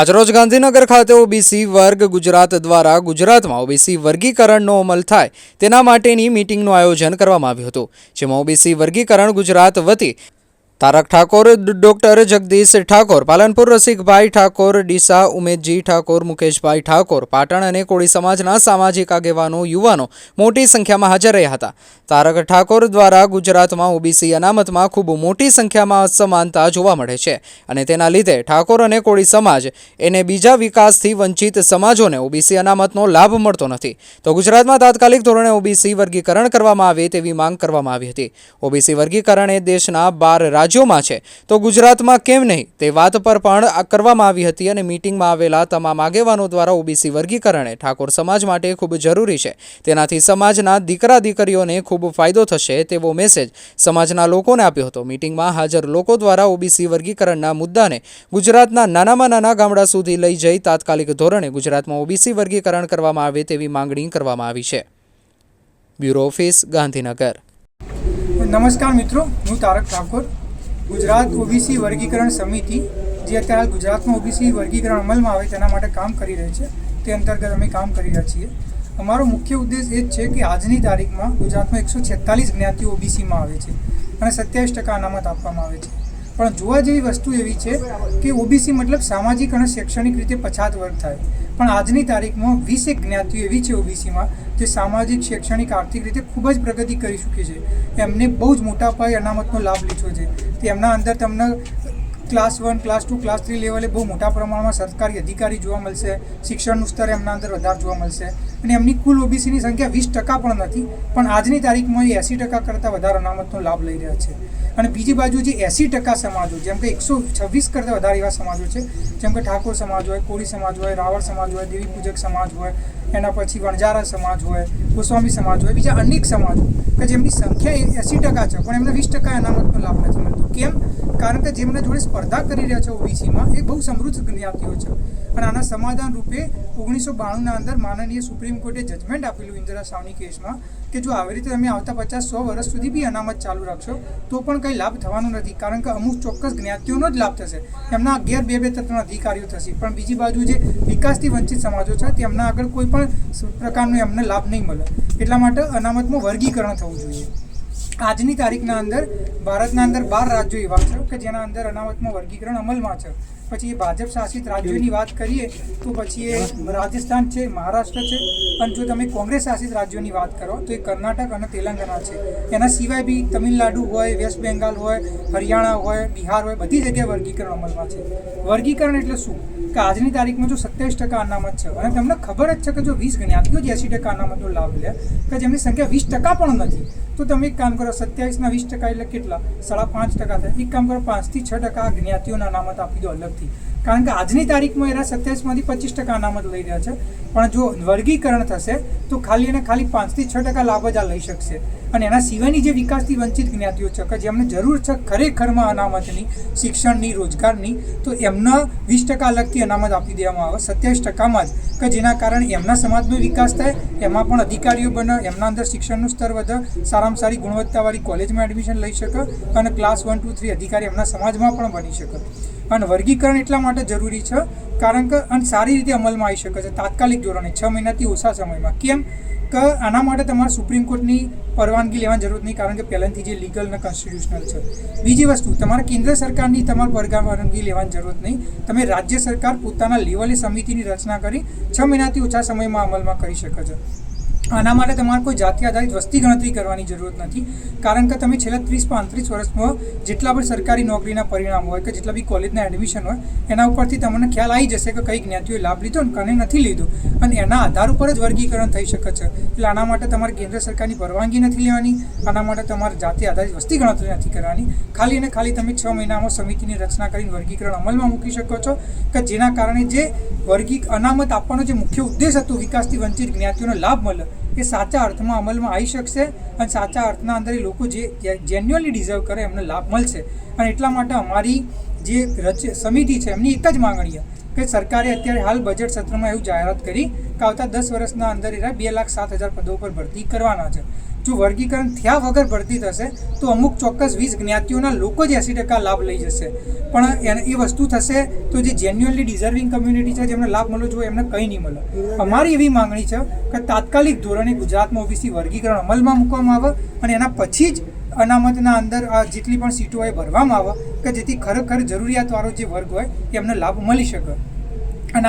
આજરોજ ગાંધીનગર ખાતે ઓબીસી વર્ગ ગુજરાત દ્વારા ગુજરાતમાં ઓબીસી વર્ગીકરણનો અમલ થાય તેના માટેની મિટિંગનું આયોજન કરવામાં આવ્યું હતું, જેમાં ઓબીસી વર્ગીકરણ ગુજરાત વતી તારક ઠાકોર, ડોક્ટર જગદીશ ઠાકોર, પાલનપુર રસિકભાઈ ઠાકોર, ડીસા ઉમેદજી ઠાકોર, મુકેશભાઈ ઠાકોર, પાટણ અને કોળી સમાજના સામાજિક આગેવાનો, યુવાનો મોટી સંખ્યામાં હાજર રહ્યા હતા. તારક ઠાકોર દ્વારા ગુજરાતમાં ઓબીસી અનામતમાં ખૂબ મોટી સંખ્યામાં અસમાનતા જોવા મળે છે અને તેના લીધે ઠાકોર અને કોળી સમાજ એને બીજા વિકાસથી વંચિત સમાજોને ઓબીસી અનામતનો લાભ મળતો નથી. તો ગુજરાતમાં તાત્કાલિક ધોરણે ઓબીસી વર્ગીકરણ કરવામાં આવે તેવી માંગ કરવામાં આવી હતી. ઓબીસી વર્ગીકરણ એ દેશના બાર રાજ્યોમાં છે. તો ગુજરાતમાં કેમ નહીં? તે વાત પર પણ કરવામાં આવી હતી અને મીટિંગમાં આવેલા તમામ આગેવાનો દ્વારા ઓબીસી વર્ગીકરણ એ ઠાકોર સમાજ માટે ખૂબ જરૂરી છે. તેનાથી સમાજના દીકરા દીકરીઓને ખૂબ ફાયદો થશે તેવો મેસેજ સમાજના લોકોને આપ્યો હતો. મીટિંગમાં હાજર લોકો દ્વારા ઓબીસી વર્ગીકરણના મુદ્દાને ગુજરાતના નાનામાં નાના ગામડા સુધી લઈ જઈ તાત્કાલિક ધોરણે ગુજરાતમાં ઓબીસી વર્ગીકરણ કરવામાં આવે તેવી માંગણી કરવામાં આવી છે. Bureau office Gandhinagar. નમસ્કાર મિત્રો, હું તારક ઠાકોર. ગુજરાત ઓબીસી વર્ગીકરણ સમિતિ, જે અત્યારે હાલ ગુજરાતમાં ઓબીસી વર્ગીકરણ અમલમાં આવે તેના માટે કામ કરી રહી છે, તે અંતર્ગત અમે કામ કરી રહ્યા છીએ. અમારો મુખ્ય ઉદ્દેશ એ જ છે કે આજની તારીખમાં ગુજરાતમાં એકસો છેતાલીસ જ્ઞાતિઓ ઓબીસીમાં આવે છે અને સત્યાવીસ ટકા અનામત આપવામાં આવે છે. પણ જોવા જેવી વસ્તુ એવી છે કે ઓબીસી મતલબ સામાજિક અને શૈક્ષણિક રીતે પછાત વર્ગ થાય. પણ આજની તારીખમાં વીસ એક જ્ઞાતિઓ એવી છે ઓબીસીમાં જે સામાજિક, શૈક્ષણિક, આર્થિક રીતે ખૂબ જ પ્રગતિ કરી ચૂકી છે. એમને બહુ જ મોટા પાયે અનામતનો લાભ લીધો છે. તેમના અંદર તમને class one class two class three લેવલે બહુ મોટા પ્રમાણમાં સરકારી અધિકારી જોવા મળશે. શિક્ષણનું સ્તર એમના અંદર વધારે જોવા મળશે. અને એમની કુલ ઓબીસીની સંખ્યા વીસ ટકા પણ નથી, પણ આજની તારીખમાં એ એંસી ટકા કરતાં વધારે અનામતનો લાભ લઈ રહ્યા છે. અને બીજી બાજુ જે એંસી ટકા સમાજો, જેમ કે એકસો છવ્વીસ કરતાં વધારે એવા સમાજો છે, જેમ કે ઠાકોર સમાજ હોય, કોળી સમાજ હોય, રાવળ સમાજ હોય, દેવી પૂજક સમાજ હોય એના પછી વણજારા સમાજ હોય, ગોસ્વામી સમાજ હોય, બીજા અનેક સમાજો કે જેમની સંખ્યા એંસી ટકા છે, પણ એમને વીસ ટકા અનામતનો લાભ નથી મળતો. કેમ? કારણ કે જેમના જોડે સ્પર્ધા કરી રહ્યા છે ઓબીસીમાં, એ બહુ સમૃદ્ધ જ્ઞાતિઓ છે. અને આના સમાધાન રૂપે ઓગણીસો બાણુંના અંદર માનનીય સુપ્રીમ કોર્ટે જજમેન્ટ આપેલું ઇન્દિરા સાવની કેસમાં, કે જો આવી રીતે તમે આવતા પચાસ સો વર્ષ સુધી બી અનામત ચાલુ રાખશો, તો પણ કંઈ લાભ થવાનો નથી, કારણ કે અમુક ચોક્કસ જ્ઞાતિઓનો જ લાભ થશે. એમના અગિયાર બે બે તત્વના અધિકારીઓ થશે. પણ બીજી બાજુ જે વિકાસથી વંચિત સમાજો છે, તેમના આગળ કોઈ પણ પ્રકારનો એમને લાભ નહીં મળે. એટલા માટે અનામતમાં વર્ગીકરણ થવું જોઈએ. આજની તારીખના અંદર ભારતના અંદર બાર રાજ્યો એવા છે કે જેના અંદર અનામતમાં વર્ગીકરણ અમલમાં છે. પછી ભાજપ શાસિત રાજ્યોની વાત કરીએ તો પછી એ રાજસ્થાન છે, મહારાષ્ટ્ર છે. અને જો તમે કોંગ્રેસ શાસિત રાજ્યોની વાત કરો તો એ કર્ણાટક અને તેલંગાણા છે. એના સિવાય બી તમિલનાડુ હોય, વેસ્ટ બેંગાલ હોય, હરિયાણા હોય, બિહાર હોય, બધી જગ્યાએ વર્ગીકરણ અમલમાં છે. વર્ગીકરણ એટલે શું? કે આજની તારીખમાં જો સત્યાવીસ ટકા અનામત છે અને તમને ખબર જ છે કે જો વીસ ગણ્યા એંસી ટકા અનામતનો લાભ લે. કે જેમની સંખ્યા વીસ ટકા પણ નથી. તો તમે એક કામ કરો, સત્યાવીસના વીસ ટકા એટલે કેટલા? સાડા પાંચ ટકા થાય. એક કામ કરો, પાંચથી છ ટકા જ્ઞાતિઓના અનામત આપી દો અલગથી. કારણ કે આજની તારીખમાં એના સત્યાવીસમાંથી પચીસ ટકા અનામત લઈ રહ્યા છે. પણ જો વર્ગીકરણ થશે, તો ખાલી અને ખાલી પાંચથી છ ટકા લાભ જ આ લઈ શકશે. અને એના સિવાયની જે વિકાસથી વંચિત જ્ઞાતિઓ છે, કે જેમને જરૂર છે ખરેખરમાં અનામતની, શિક્ષણની, રોજગારની, તો એમના વીસ ટકા અલગથી અનામત આપી દેવામાં આવે, સત્યાવીસ ટકામાં જ. કે જેના કારણે એમના સમાજનો વિકાસ થાય, એમાં પણ અધિકારીઓ બને, એમના અંદર શિક્ષણનું સ્તર વધે, સારામાં સારી ગુણવત્તાવાળી કોલેજમાં એડમિશન લઈ શકે અને ક્લાસ વન, ટુ, થ્રી અધિકારી એમના સમાજમાં પણ બની શકે. અને વર્ગીકરણ એટલા માટે જરૂરી છે કારણ કે અને સારી રીતે અમલમાં આવી શકે છે તાત્કાલિક ધોરણે છ મહિનાથી ઓછા સમયમાં. કેમ કે આના માટે તમારે સુપ્રીમ કોર્ટની પરવાનગી લેવાની જરૂર નહીં, કારણ કે પહેલાંથી જે લીગલ અને કોન્સ્ટિટ્યુશનલ છે. બીજી વસ્તુ, તમારે કેન્દ્ર સરકારની તમારે પરવાનગી લેવાની જરૂર નહીં. તમે રાજ્ય સરકાર પોતાના લેવલે સમિતિની રચના કરી છ મહિનાથી ઓછા સમયમાં અમલમાં કરી શકે છે. આના માટે તમારે કોઈ જાતિ આધારિત વસ્તી ગણતરી કરવાની જરૂરત નથી. કારણ કે તમે છેલ્લા ત્રીસ પાંત્રીસ વર્ષમાં જેટલા પણ સરકારી નોકરીના પરિણામ હોય કે જેટલા બી કોલેજના એડમિશન હોય, એના ઉપરથી તમને ખ્યાલ આવી જશે કે કઈ જ્ઞાતિઓએ લાભ લીધો અને કને નથી લીધો. અને એના આધાર ઉપર જ વર્ગીકરણ થઈ શકે છે. એટલે આના માટે તમારે કેન્દ્ર સરકારની પરવાનગી નથી લેવાની, આના માટે તમારે જાતિ આધારિત વસ્તી ગણતરી નથી કરવાની. ખાલી અને ખાલી તમે છ મહિનામાં સમિતિની રચના કરીને વર્ગીકરણ અમલમાં મૂકી શકો છો કે જેના કારણે જે વર્ગી અનામત આપવાનો જે મુખ્ય ઉદ્દેશ હતો વિકાસથી વંચિત જ્ઞાતિઓનો લાભ મળે એ સાચા અર્થમાં અમલમાં આવી શકશે અને સાચા અર્થના અંદર એ લોકો જે જેન્યુઅલી ડિઝર્વ કરે, એમને લાભ મળશે. અને એટલા માટે અમારી જે રચ, સમિતિ છે, એમની એક જ માંગણી કે સરકારે અત્યારે હાલ બજેટ સત્રમાં એવું જાહેરાત કરી કે આવતા દસ વર્ષના અંદર એના બે લાખ સાત હજાર પદો પર ભરતી કરવાના છે. જો વર્ગીકરણ થયા વગર ભરતી થશે, તો અમુક ચોક્કસ વીસ જ્ઞાતિઓના લોકો જ એંસી ટકા લાભ લઈ જશે. પણ એ વસ્તુ થશે, તો જે જેન્યુઅલી ડિઝર્વિંગ કમ્યુનિટી છે, જેમને લાભ મળવો જોઈએ એમને કંઈ નહીં મળે. અમારી એવી માંગણી છે કે તાત્કાલિક ધોરણે ગુજરાતમાં ઓબીસી વર્ગીકરણ અમલમાં મૂકવામાં આવે અને એના પછી જ અનામતના અંદર આ જેટલી પણ સીટો હોય ભરવામાં આવે કે જેથી ખરેખર જરૂરિયાતવાળો જે વર્ગ હોય, એમને લાભ મળી શકે.